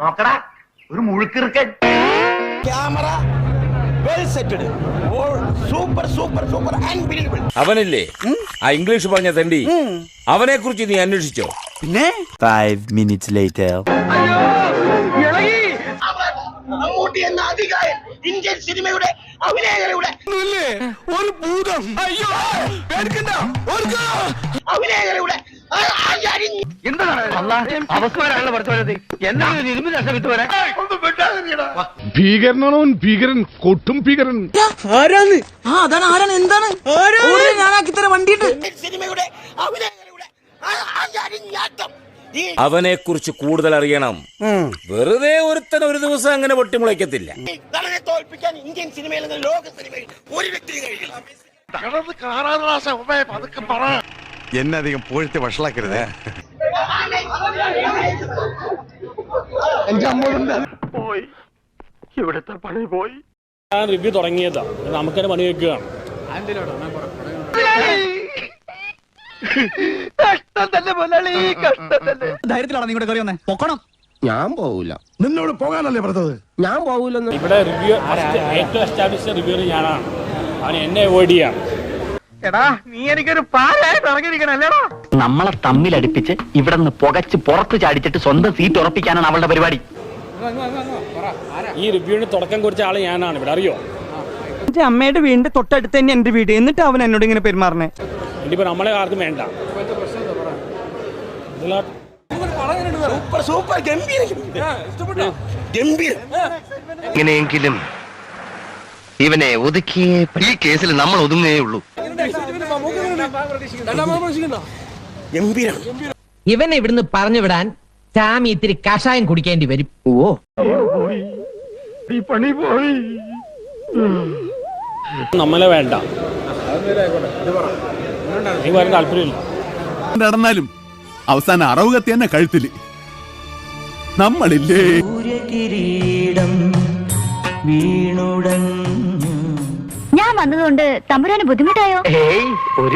നോക്കടാ ഒരു മുഴുക്കിറുക്കൻ. Camera well setted all super super super unbelievable അവനില്ലേ? ആ ഇംഗ്ലീഷ് പറഞ്ഞ തണ്ടി. അവനെ കുറിച്ച് നീ അന്വേഷിച്ചോ? പിന്നെ? ഫൈവ് മിനിറ്റ്സ് ലേറ്റർ ഇന്ത്യൻ സിനിമയുടെ അഭിനയകരുടെ ഒരു ഭൂതം. അയ്യോ പേടിക്കണ്ട ഭീകരനാണോ ഭീകരൻ കൊട്ടും ഭീകരൻ. ആരാണ്? ആ അതാണ് ആരാണ്? എന്താണ്? ഞാനാക്കി തരാം വണ്ടിയിട്ട് സിനിമയുടെ അവനെ കുറിച്ച് കൂടുതൽ അറിയണം. വെറുതെ ഒരുത്തൻ ഒരു ദിവസം അങ്ങനെ പൊട്ടിമുളയ്ക്കത്തില്ല എന്നധികം തോൽപ്പിക്കാൻ ഇന്ത്യൻ പോയി. അധികം പൂഴ്ത്തി വഷളാക്കരുത് ഞാൻ റിവ്യൂ തുടങ്ങിയതാ. നമുക്ക് തന്നെ പണി വെക്കുകയാണ്. ധൈര്യത്തിലാണ് നിങ്ങളുടെ കയറി വന്നേ. പൊക്കണം. നിന്നോട് പോകാനല്ലേ പറഞ്ഞത്? ഇവിടെ റിവ്യൂ ഏറ്റവും എസ്റ്റാബ്ലിഷ് റിവ്യൂ ഞാനാണ്. അവൻ എന്നെ അവോയ്ഡ് ചെയ്യാണ് എടാ നീ എനിക്കൊരു പാലായിട്ട് ഇറങ്ങിയിരിക്കണല്ലേടാ നമ്മളെ തമ്മിലടിപ്പിച്ച് ഇവിടെ നിന്ന് പുകച്ച് പുറത്ത് ചാടിച്ചിട്ട് സ്വന്തം സീറ്റ് ഉറപ്പിക്കാനാണ് അവളുടെ പരിപാടി. ഈ റിവ്യൂവിന് തുടക്കം കുറിച്ച ആൾ ഞാനാണ് ഇവിടെ അറിയോ? എന്റെ അമ്മയുടെ വീടിന്റെ തൊട്ടടുത്ത് തന്നെ എന്റെ വീട്. എന്നിട്ട് അവൻ എന്നോട് ഇങ്ങനെ പെരുമാറണേ ഇനിയിപ്പോ നമ്മളെ ആർക്കും വേണ്ട. സൂപ്പർ സൂപ്പർ ഗംഭീരം ഗംഭീരം. എങ്ങനെയെങ്കിലും ഇവനെ ഒതുക്കിയേ ഈ കേസിൽ നമ്മൾ ഒതുങ്ങേ ഉള്ളൂ. ഗംഭീരം. ഇവനെ ഇവിടുന്ന് പറഞ്ഞു വിടാൻ സാമി ഇത്തിരി കഷായം കുടിക്കേണ്ടി വരും. ഓ നമ്മളെ വേണ്ട. നടന്നാലും അവസാനം അറവ് കത്തി തന്നെ കഴുത്തിൽ. നമ്മളില്ലേ? ഞാൻ വന്നതുകൊണ്ട് തമ്പുരാന് ബുദ്ധിമുട്ടായോ? ഏയ് ഒരു